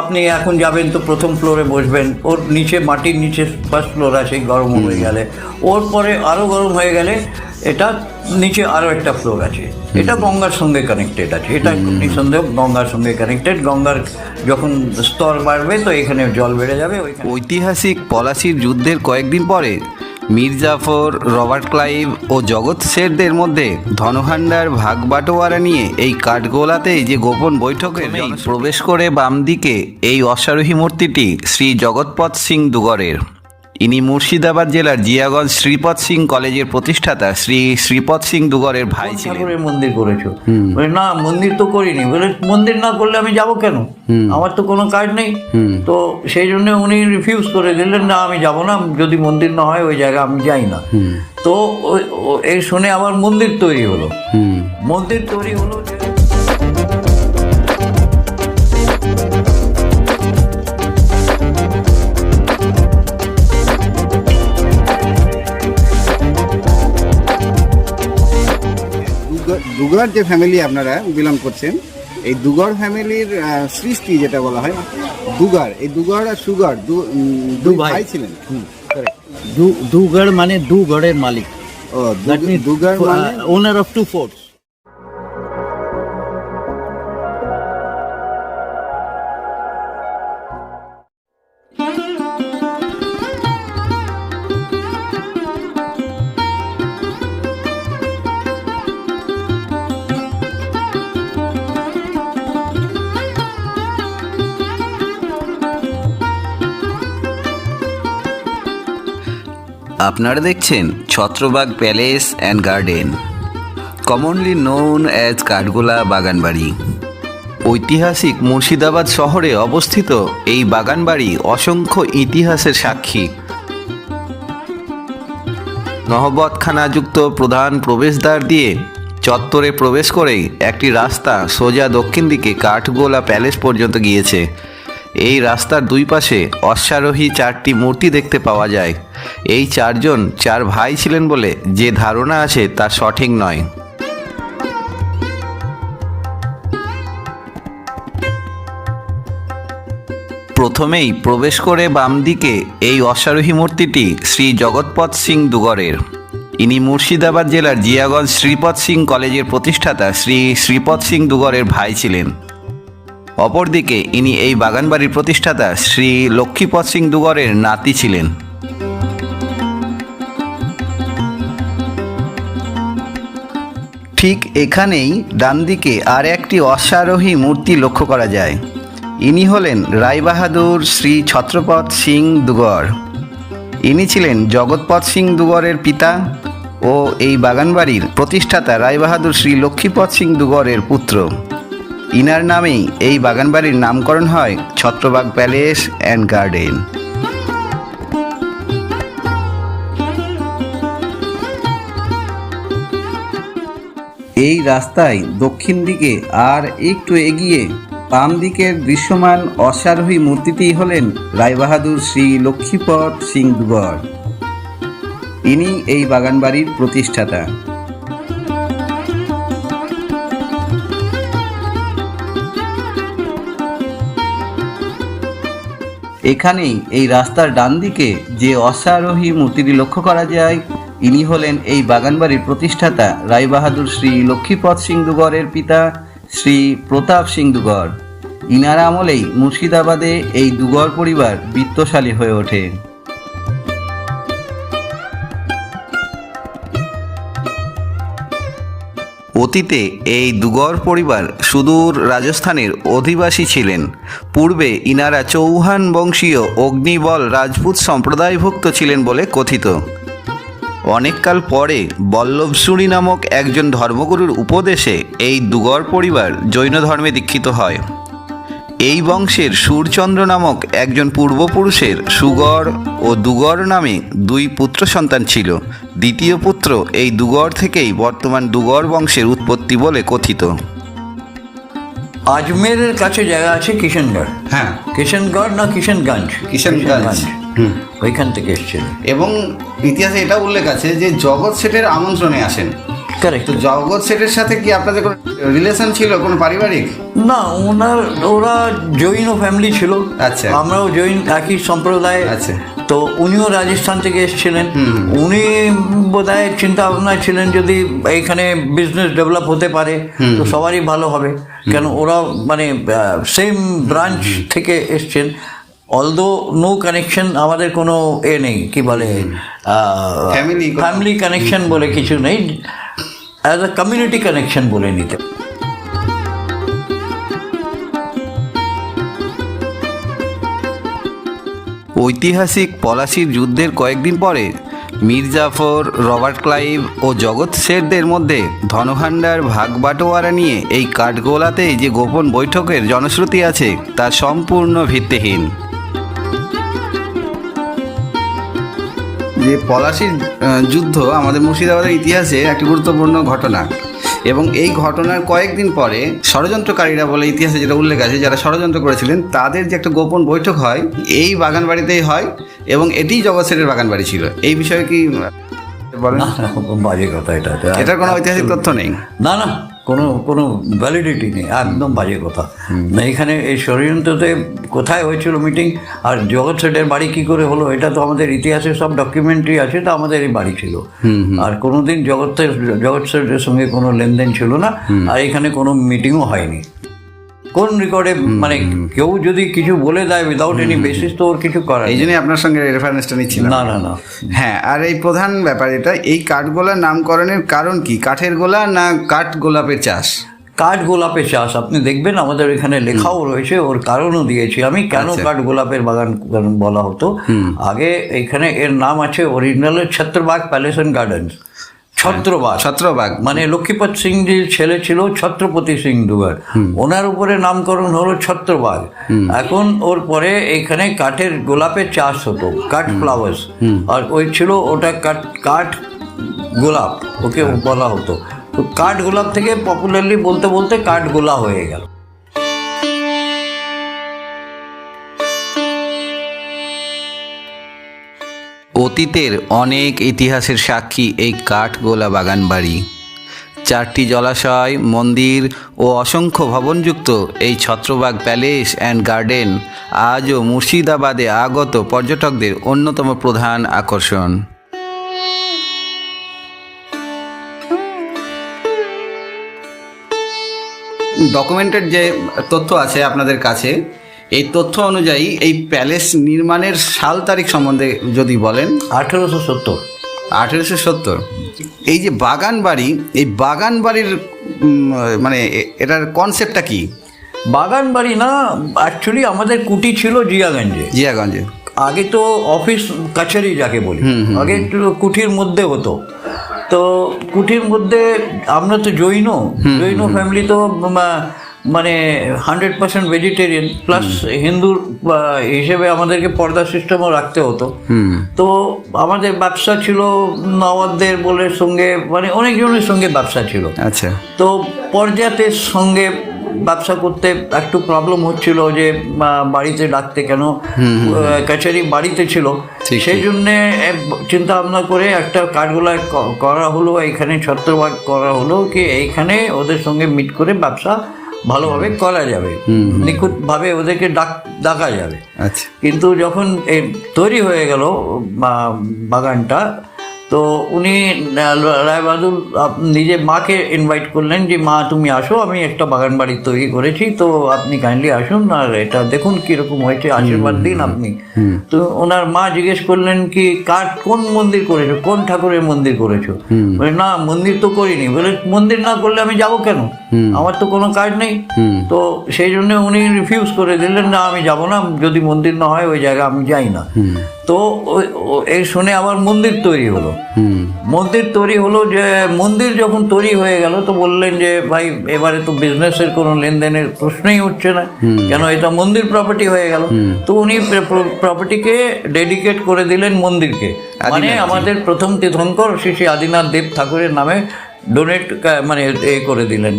আপনি এখন যাবেন তো প্রথম ফ্লোরে বসবেন। ওর নিচে মাটির নিচে ফার্স্ট ফ্লোর আছে গরম হয়ে গেলে। ওর পরে আরও গরম হয়ে গেলে এটা নিচে আরও একটা ফ্লোর আছে। এটা গঙ্গার সঙ্গে কানেক্টেড আছে। এটা নিঃসন্দেহ গঙ্গার সঙ্গে কানেক্টেড গঙ্গার যখন স্তর বাড়বে তো এখানে জল বেড়ে যাবে ঐতিহাসিক পলাশির যুদ্ধের কয়েকদিন পরে মীর জাফর রবার্ট ক্লাইভ ও জগৎ শেঠদের মধ্যে ধনভাণ্ডার ভাগ বাটোয়ারা নিয়ে এই কাঠগোলাতেই যে গোপন বৈঠকে প্রবেশ করে বাম দিকে এই অশ্বারোহী মূর্তিটি শ্রী জগৎপথ সিং দুগরের। ইনি মুর্শিদাবাদ জেলার জিয়াগঞ্জ শ্রীপদ সিং কলেজের প্রতিষ্ঠাতা শ্রী শ্রীপদ সিং দুগরের ভাই ছিলেন। মন্দির করেছ? না মন্দির তো করিনি। বলে মন্দির না করলে আমি যাব কেন? আমার তো কোনো কাজ নেই। তো সেই জন্য উনি রিফিউজ করে দিলেন না আমি যাব না। যদি মন্দির না হয় ওই জায়গায় আমি যাই না। তো এই শুনে আবার মন্দির তৈরি হলো। মন্দির তৈরি হলো যে- দুগ- দুগর যে ফ্যামিলি আপনারা বিলং করছেন এই দুগড় ফ্যামিলির সৃষ্টি যেটা বলা হয় দুগার এই দুগড় আর সুগার দু ভাই। ছিলেন। দুগড় মানে দুগড়ের মালিক। ও দুগড় দুগার মানে ওনার অফ টু ফোর্টস আপনারা দেখছেন Chhatrabag palace and garden, commonly known as Kathgola বাগানবাড়ি। ঐতিহাসিক মুর্শিদাবাদ শহরে অবস্থিত এই বাগানবাড়ি অসংখ্য ইতিহাসের সাক্ষী। নহবতখানাযুক্ত প্রধান প্রবেশদ্বার দিয়ে চত্বরে প্রবেশ করেই একটি রাস্তা সোজা দক্ষিণ দিকে কাঠগোলা প্যালেস পর্যন্ত গিয়েছে। এই রাস্তার দুই পাশে অশ্বারোহী চারটি মূর্তি দেখতে পাওয়া যায়। এই চারজন চার ভাই ছিলেন বলে যে ধারণা আছে তা সঠিক নয়। প্রথমেই প্রবেশ করে বাম দিকে এই অশ্বারোহী মূর্তিটি শ্রী জগৎপথ সিং দুগরের। ইনি মুর্শিদাবাদ জেলার জিয়াগঞ্জ শ্রীপদ সিং কলেজের প্রতিষ্ঠাতা শ্রী শ্রীপদ সিং দুগরের ভাই ছিলেন। অপরদিকে ইনি এই বাগানবাড়ির প্রতিষ্ঠাতা শ্রী লক্ষ্মীপদ সিং দুগরের নাতি ছিলেন। ঠিক এখানেই ডান দিকে আর একটি অশ্বারোহী মূর্তি লক্ষ্য করা যায়। ইনি হলেন রায়বাহাদুর শ্রী ছত্রপদ সিং দুগর। ইনি ছিলেন জগৎপদ সিং দুগরের পিতা ও এই বাগানবাড়ির প্রতিষ্ঠাতা রায়বাহাদুর শ্রী লক্ষ্মীপদ সিং দুগরের পুত্র। ইনার নামেই এই বাগানবাড়ির নামকরণ হয় ছত্রবাগ প্যালেস অ্যান্ড গার্ডেন। এই রাস্তায় দক্ষিণ দিকে আর একটু এগিয়ে বাম দিকের দৃশ্যমান অশ্বারোহী মূর্তিটি হলেন রায়বাহাদুর শ্রী লক্ষ্মীপদ সিং দুগর ইনি এই বাগানবাড়ির প্রতিষ্ঠাতা। এখানেই এই রাস্তার ডান দিকে যে অশ্বারোহী মূর্তিটি লক্ষ্য করা যায়, ইনি হলেন এই বাগানবাড়ির প্রতিষ্ঠাতা রায়বাহাদুর শ্রী লক্ষ্মীপদ সিং দুগরের পিতা শ্রী প্রতাপ সিং দুগর ইনার আমলেই মুর্শিদাবাদে এই দুগড় পরিবার বিত্তশালী হয়ে ওঠে। অতীতে এই দুগর পরিবার সুদূর রাজস্থানের অধিবাসী ছিলেন। পূর্বে ইনারা চৌহান বংশীয় অগ্নিবল রাজপুত সম্প্রদায়ভুক্ত ছিলেন বলে কথিত। অনেককাল পরে বল্লভসুরি নামক একজন ধর্মগুরুর উপদেশে এই দুগর পরিবার জৈন ধর্মে দীক্ষিত হয়। এই বংশের সুরচন্দ্র নামক একজন পূর্বপুরুষের সুগর ও দুগর নামে দুই পুত্র সন্তান ছিল। দ্বিতীয় পুত্র এই দুগর থেকেই বর্তমান দুগর বংশের উৎপত্তি বলে কথিত। আজমেরের কাছে জায়গা আছে কিষেনগড় হ্যাঁ। কিষেনগড় না কিষেনগঞ্জ কিষেনগঞ্জ। হুম। ওইখান থেকে এসছেন এবং ইতিহাসে এটা উল্লেখ আছে যে জগৎ শেঠের আমন্ত্রণে আসেন। কারেক্ট তো জগৎ সেটের সাথে কি আপনাদের কোনো রিলেশন ছিল কোনো পারিবারিক? না ওনার ওরা জৈন ফ্যামিলি ছিল। আচ্ছা। আমরাও জৈন একই সম্প্রদায়। আচ্ছা। তো উনিও রাজস্থান থেকে এসেছিলেন। উনি বোধহয় চিন্তা ভাবনা ছিলেন যদি এখানে বিজনেস ডেভেলপ হতে পারে তো সবারই ভালো হবে। কেন ওরা মানে সেম ব্রাঞ্চ থেকে এসছেন। অলদো নো কানেকশন আমাদের কোনো এ নেই কি বলে ফ্যামিলি কানেকশন বলে কিছু নেই। অ্যাজ আ কমিউনিটি কানেকশন বলে নিতে। ঐতিহাসিক পলাশির যুদ্ধের কয়েকদিন পরে মীর জাফর, রবার্ট ক্লাইভ ও জগৎ শেঠদের মধ্যে ধনভাণ্ডার ভাগ বাটোয়ারা নিয়ে এই কাঠগোলাতে যে গোপন বৈঠকের জনশ্রুতি আছে, তা সম্পূর্ণ ভিত্তিহীন। যে পলাশির যুদ্ধ আমাদের মুর্শিদাবাদের ইতিহাসে একটি গুরুত্বপূর্ণ ঘটনা। এবং এই ঘটনার কয়েকদিন পরে ষড়যন্ত্রকারীরা বলে ইতিহাসে যেটা উল্লেখ আছে যারা ষড়যন্ত্র করেছিলেন তাদের যে একটা গোপন বৈঠক হয় এই বাগান বাড়িতেই হয় এবং এটিই জগৎ সেটের বাগান বাড়ি ছিল। এই বিষয়ে কি বলেন? বাজে কথা এটা। এটার কোনো ঐতিহাসিক তথ্য নেই। না না কোনো কোনো ভ্যালিডিটি নেই একদম বাজে কথা। না এখানে এই ষড়যন্ত্রতে কোথায় হয়েছিল মিটিং আর জগৎ সেটের বাড়ি কী করে হলো? এটা তো আমাদের ইতিহাসে সব ডকুমেন্টারি আছে তো আমাদের এই বাড়ি ছিল। আর কোনোদিন জগতের জগৎ সেটের সঙ্গে কোনো লেনদেন ছিল না। আর এখানে কোনো মিটিংও হয়নি। কোন রেকর্ডে মানে কেউ যদি কিছু বলে দেয় উইদাউট এনি বেসিস তো ওর কিছু করার এই জন্যই আপনার সঙ্গে রেফারেন্সটা নিচ্ছিলাম। না না না। হ্যাঁ আর এই প্রধান ব্যাপার এটা এই কাঠগোলার নামকরণের কারণ কি? কাঠের গোলা না কাঠ গোলাপের চাষ? কাঠ গোলাপের চাষ আপনি দেখবেন আমাদের এখানে লেখাও রয়েছে ওর কারণও দিয়েছি। আমি কেন আচ্ছা। কাঠ গোলাপের বাগান বাগান বলা হতো? আগে এখানে এর নাম আছে original Chhatrabag palace and gardens Chhatrabag. Chhatrabag. মানে লক্ষ্মীপত সিং যে ছেলে ছিল ছত্রপতি সিং দুবার ওনার উপরে নামকরণ হলো ছত্রবাগ। এখন ওর পরে এখানে কাঠের গোলাপের চাষ হতো কাঠ ফ্লাওয়ার্স। আর ওই ছিল ওটা কাঠ কাঠ গোলাপ ওকে বলা হতো। তো কাঠ গোলাপ থেকে পপুলারলি বলতে বলতে কাঠ গোলা হয়ে গেল। অতীতের অনেক ইতিহাসের সাক্ষী এই কাঠগোলা বাগান বাড়ি। চারটি জলাশয়, মন্দির ও অসংখ্য ভবনযুক্ত এই ছত্রবাগ প্যালেস অ্যান্ড গার্ডেন আজও মুর্শিদাবাদে আগত পর্যটকদের অন্যতম প্রধান আকর্ষণ। ডকুমেন্টের যে তথ্য আছে আপনাদের কাছে এই তথ্য অনুযায়ী এই প্যালেস নির্মাণের সাল তারিখ সম্বন্ধে যদি বলেন? আঠেরোশো সত্তর। আঠেরোশো সত্তর। এই যে বাগান বাড়ি এই বাগান বাড়ির মানে এটার কনসেপ্টটা কি? বাগান বাড়ি না অ্যাকচুয়ালি আমাদের কুটি ছিল জিয়াগঞ্জে। জিয়াগঞ্জে। আগে তো অফিস কাছারি যাকে বলি। আগে একটু কুঠির মধ্যে হতো। তো কুঠির মধ্যে আমরা তো জৈন। জৈন ফ্যামিলি তো মানে হান্ড্রেড পার্সেন্ট ভেজিটেরিয়ান প্লাস হিন্দুর হিসেবে আমাদেরকে পর্দা সিস্টেমও রাখতে হতো। তো আমাদের ব্যবসা ছিল নবাবদের বলে সঙ্গে মানে অনেকজনের সঙ্গে ব্যবসা ছিল। আচ্ছা। তো পর্যাতের সঙ্গে ব্যবসা করতে একটু প্রবলেম হচ্ছিল যে বাড়িতে ডাকতে কেন? কাছারি বাড়িতে ছিল। সেই জন্যে চিন্তা ভাবনা করে একটা কাঠগোলা করা হলো এখানে ছত্রবাগ করা হলো কি এইখানে ওদের সঙ্গে মিট করে ব্যবসা ভালোভাবে করা যাবে। নিখুঁতভাবে ওদেরকে ডাক ডাকা যাবে। আচ্ছা। কিন্তু যখন এই তৈরি হয়ে গেল বাগানটা তো উনি রায়বাহাদুর আপ- নিজে মাকে ইনভাইট করলেন যে মা তুমি আসো আমি একটা বাগান বাড়ি তৈরি করেছি তো আপনি কাইন্ডলি আসুন আর এটা দেখুন কীরকম হয়েছে আশীর্বাদ দিন আপনি। তো ওনার মা জিজ্ঞেস করলেন কি কার কোন মন্দির করেছ কোন ঠাকুরের মন্দির করেছ? বলে না মন্দির তো করিনি। বলে মন্দির না করলে আমি যাব কেন? আমার তো কোনো কাজ নেই। তো সেই জন্য উনি রিফিউজ করে দিলেন না আমি যাব না যদি মন্দির না হয় ওই জায়গায় আমি যাই না। তো এই শুনে আবার মন্দির তৈরি হলো। মন্দির তৈরি হলো যে মন্দির যখন তৈরি হয়ে গেল তো বললেন যে ভাই এবারে তো বিজনেসের কোনো লেনদেনের প্রশ্নই উঠছে না। কেন এটা মন্দির প্রপার্টি হয়ে গেল? তো উনি প্রপার্টিকে ডেডিকেট করে দিলেন মন্দিরকে। মানে আমাদের প্রথম তীর্থঙ্কর শ্রী আদিনাথ দেব ঠাকুরের নামে ডোনেট মানে এ করে দিলেন।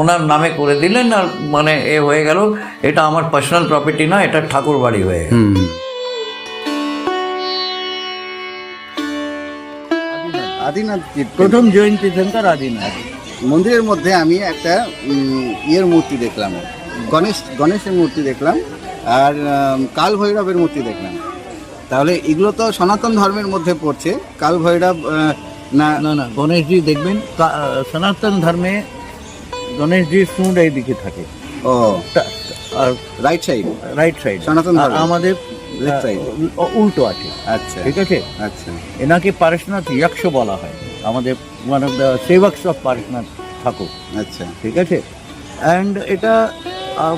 ওনার নামে করে দিলেন আর মানে এ হয়ে গেল এটা আমার পার্সোনাল প্রপার্টি না এটা ঠাকুর বাড়ি হয়ে গেল। আদিনাথ প্রথম জৈন তীর্থঙ্কর আদিনাথ মন্দিরের মধ্যে আমি একটা ইয়ের মূর্তি দেখলাম। গণেশ গণেশের মূর্তি দেখলাম আর কাল ভৈরবের মূর্তি দেখলাম। তাহলে এগুলো তো সনাতন ধর্মের মধ্যে পড়ছে। কাল ভৈরব না না না গণেশজি দেখবেন সনাতন ধর্মে গণেশজির সুঁড এই দিকে থাকে। ও আর রাইট সাইড রাইট সাইড সনাতন ধর্মে। আমাদের উল্টো আছে। আচ্ছা ঠিক আছে? আচ্ছা। এনাকে পারশনাথ যক্ষ বলা হয়। আমাদের ওয়ান অফ দ্য সেবকস অফ পারশনাথ ঠাকুর। আচ্ছা। ঠিক আছে? অ্যান্ড এটা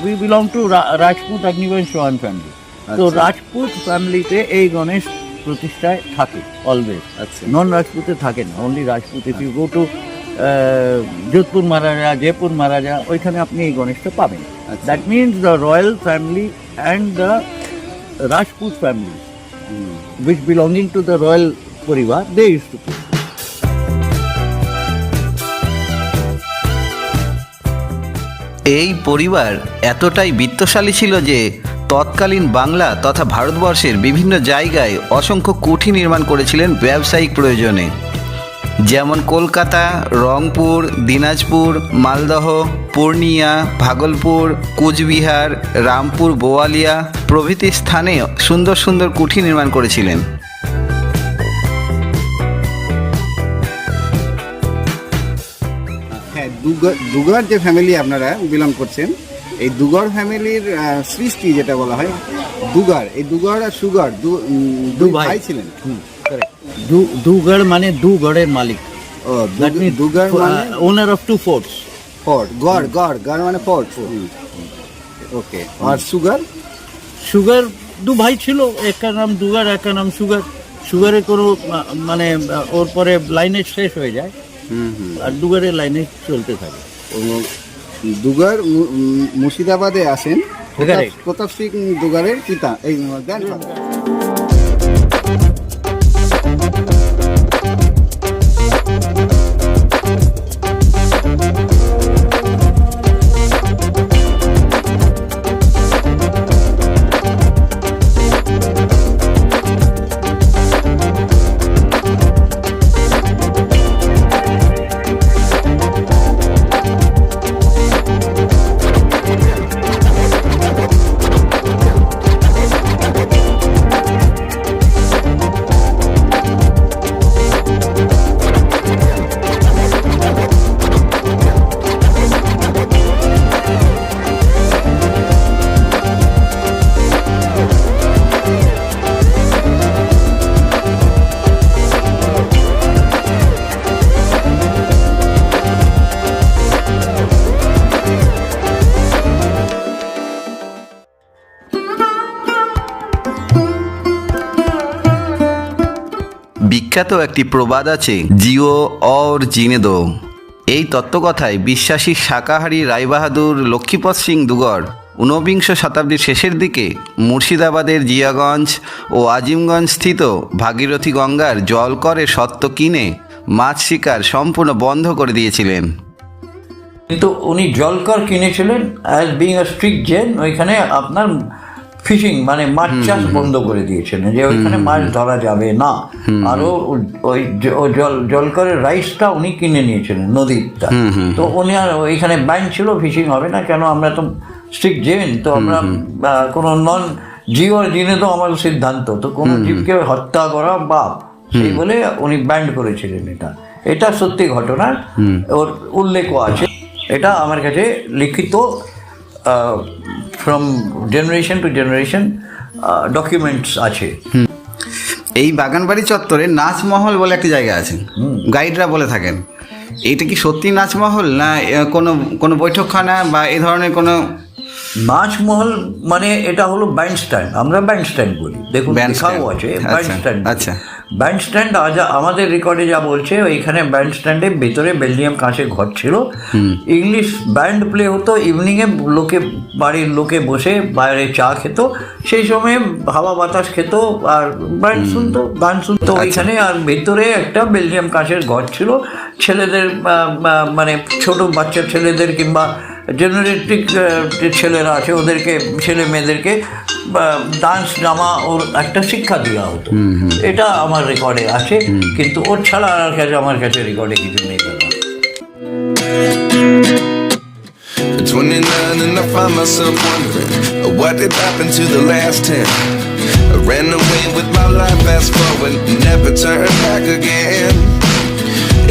we belong to Rajput Agnivansh one family তো আচ্ছা। রাজপুত ফ্যামিলিতে এই গণেশ প্রতিষ্ঠায় থাকে অলওয়েজ আচ্ছা। নন রাজপুতে থাকে না only Rajput if you go to Jodhpur Maharaja Jaipur Maharaja ওইখানে আপনি এই গণেশটা পাবেন। That means the royal family and the Rajput family, mm. which belonging to the royal parivar they used to cook. এই পরিবার এতটাই বিত্তশালী ছিল যে তৎকালীন বাংলা তথা ভারতবর্ষের বিভিন্ন জায়গায় অসংখ্য কুঠি নির্মাণ করেছিলেন ব্যবসায়িক প্রয়োজনে যেমন কলকাতা রংপুর দিনাজপুর মালদহ পূর্ণিয়া ভাগলপুর কুচবিহার রামপুর বোয়ালিয়া প্রভৃতি স্থানে সুন্দর সুন্দর কুঠি নির্মাণ করেছিলেন। হ্যাঁ দুগা- দুগার যে ফ্যামিলি আপনারা বিলং করছেন এই দুগড় ফ্যামিলির সৃষ্টি যেটা বলা হয় দুগার এই দুগার আর সুগার দু ভাই। ছিলেন। দুগড় মানে দু গড়ের মালিক। ও দ্যাট মিন দুগার মানে? Owner of two forts fort গড় গড় গড় মানে ফোর্ট ওকে আর সুগার? সুগার দু ভাই ছিল একটা নাম দুগার একটা নাম সুগার। সুগারের কোনো মানে ওর পরে লাইনে শেষ হয়ে যায়। আর দুগারের লাইনে চলতে থাকে। ও, দুগার মুর্শিদাবাদে আসেন. প্রতাপ- প্রতাপ সিং দুগারের পিতা। এই গ্র্যান্ডফাদার বিখ্যাত একটি প্রবাদ আছে, জিও অর জিনে দো। এই তত্ত্বকথায় বিশ্বাসী শাকাহারী রায়বাহাদুর, লক্ষ্মীপদ সিং দুগড় ঊনবিংশ শতাব্দীর শেষের দিকে মুর্শিদাবাদের জিয়াগঞ্জ ও আজিমগঞ্জ স্থিত ভাগীরথী গঙ্গার জল করে সত্ত্ব কিনে মাছ শিকার সম্পূর্ণ বন্ধ করে দিয়েছিলেন। কিন্তু উনি জলকর কিনেছিলেন as being a strict Jain ওইখানে আপনার ফিশিং মানে মাছ চাষ বন্ধ করে দিয়েছিলেন যে ওইখানে মাছ ধরা যাবে না। আরও ওই জ- ও জল জলকরের রাইসটা উনি কিনে নিয়েছিলেন নদীরটা তো উনি আর ওইখানে ব্যান ছিল ফিশিং হবে না কেন আমরা তো স্ট্রিক্ট জেন তো আমরা কোনো নন জীব জিনে তো আমার সিদ্ধান্ত তো কোনো জীবকে হত্যা করা বাপ সেই বলে উনি ব্যান্ড করেছিলেন এটা। এটা সত্যি ঘটনা ওর উল্লেখও আছে। এটা আমার কাছে লিখিত from generation to generation documents আছে। এই বাগানবাড়ি চত্বরে নাচমহল বলে একটি জায়গা আছে। গাইডরা বলে থাকেন এটা কি সত্যি নাচমহল না কোনো কোনো বৈঠকখানা বা এ ধরনের কোনো নাচমহল মানে এটা হলো ব্যান্ড স্ট্যান্ড আমরা ব্যান্ড স্ট্যান্ড বলি। দেখুন আছে আচ্ছা। ব্যান্ড স্ট্যান্ড আজ আমাদের রেকর্ডে যা বলছে ওইখানে ব্যান্ড স্ট্যান্ডে ভেতরে বেলজিয়াম কাঁচে ঘর ছিল। ইংলিশ ব্যান্ড প্লে হতো ইভিনিংয়ে লোকে বাড়ির লোকে বসে বাইরে চা খেত সেই সময় হাওয়া বাতাস খেত আর ব্যান্ড শুনতো গান শুনতো ওইখানে আর ভেতরে একটা বেলজিয়াম কাঁচের ঘর ছিল। ছেলেদের মানে ছোট বাচ্চা ছেলেদের কিংবা জেনারেটিক ছেলেরা আছে ওদেরকে ছেলে মেয়েদেরকে ডান্স ড্রামা ওর একটা শিক্ষা দেওয়া হতো। এটা আমার রেকর্ডে আছে কিন্তু ওর ছাড়া আর কাছে আমার কাছে রেকর্ডে কিছু নেই কথা Ran away with my life, fast forward, never turn.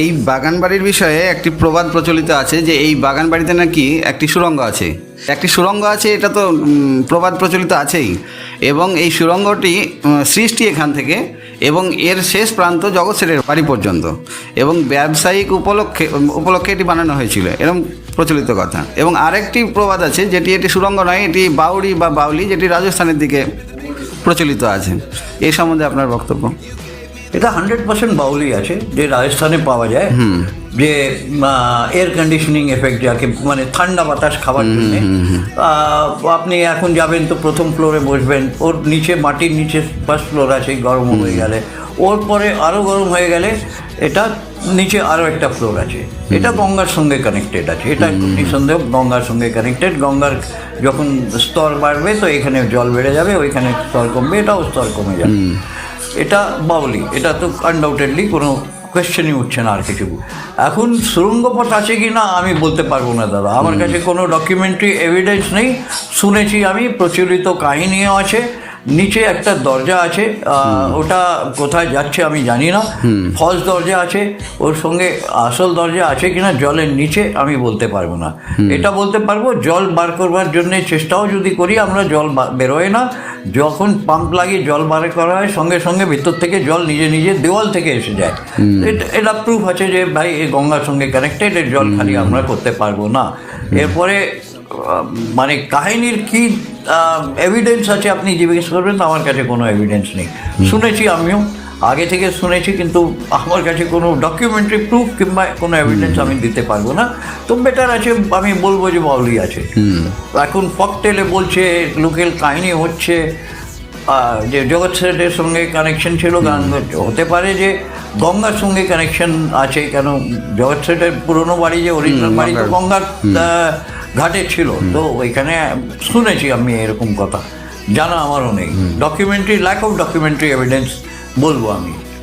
এই বাগান বাড়ির বিষয়ে একটি প্রবাদ প্রচলিত আছে যে এই বাগান বাড়িতে নাকি একটি সুড়ঙ্গ আছে। একটি সুড়ঙ্গ আছে এটা তো প্রবাদ প্রচলিত আছেই। এবং এই সুড়ঙ্গটি উম, সৃষ্টি এখান থেকে এবং এর শেষ প্রান্ত জগৎ সেটের বাড়ি পর্যন্ত। এবং ব্যবসায়িক উপলক্ষে উপলক্ষে এটি বানানো হয়েছিল। এরকম প্রচলিত কথা। এবং আরেকটি প্রবাদ আছে যেটি এটি সুড়ঙ্গ নয় এটি বাউরি বা বাউলি যেটি রাজস্থানের দিকে প্রচলিত আছে। এই সম্বন্ধে আপনার বক্তব্য। এটা হান্ড্রেড পার্সেন্ট বাউলি আছে যে রাজস্থানে পাওয়া যায়। যে এয়ার কন্ডিশনিং এফেক্ট যাকে মানে ঠান্ডা বাতাস খাবার জন্য। আপনি এখন যাবেন তো প্রথম ফ্লোরে বসবেন ওর নিচে মাটির নিচে ফার্স্ট ফ্লোর আছে গরম হয়ে গেলে। ওর পরে আরও গরম হয়ে গেলে এটা নিচে আরও একটা ফ্লোর আছে। এটা গঙ্গার সঙ্গে কানেক্টেড আছে। এটা নিঃসন্দেহ গঙ্গার সঙ্গে কানেক্টেড গঙ্গার যখন স্তর বাড়বে তো এখানে জল বেড়ে যাবে ওইখানে স্তর কমবে এটাও স্তর কমে যাবে। এটা বাউলি এটা তো আনডাউটেডলি কোনো কোয়েশ্চেনই উঠছে না আর কিছু। এখন সুরঙ্গ পথ আছে কি না আমি বলতে পারব না দাদা। আমার কাছে কোনো ডকুমেন্টারি এভিডেন্স নেই। শুনেছি আমি প্রচলিত কাহিনীও আছে। নিচে একটা দরজা আছে ওটা কোথায় যাচ্ছে আমি জানি না। ফলস দরজা আছে ওর সঙ্গে আসল দরজা আছে কিনা জলের নিচে আমি বলতে পারব না। এটা বলতে পারব জল বার করবার জন্য চেষ্টাও যদি করি আমরা জল বেরোয় না। যখন পাম্প লাগিয়ে জল বারে করা হয় সঙ্গে সঙ্গে ভিতর থেকে জল নিজে নিজে দেওয়াল থেকে এসে যায়। এটা- এটা প্রুফ আছে যে ভাই এই গঙ্গার সঙ্গে কানেক্টেড এর জল খালি আমরা করতে পারব না। এরপরে মানে কাহিনীর কি এভিডেন্স আছে আপনি জিজ্ঞেস করবেন তো আমার কাছে কোনো এভিডেন্স নেই। শুনেছি আমিও। আগে থেকে শুনেছি কিন্তু আমার কাছে কোনো ডকুমেন্টারি প্রুফ কিংবা কোনো এভিডেন্স আমি দিতে পারব না। তো বেটার আছে আমি বলব যে বাউলি আছে। এখন ফকটেলে বলছে লোকেল কাহিনী হচ্ছে যে জগৎ সেটের সঙ্গে কানেকশন ছিল গান হতে পারে যে গঙ্গার সঙ্গে কানেকশন আছে কেন জগৎ সেটের পুরনো বাড়ি যে অরিজিনাল বাড়ি তো গঙ্গার ঘাটে ছিল। তো ওইখানে শুনেছি আমি এরকম কথা। জানা আমারও নেই। Documentary lack of documentary evidence বলব আমি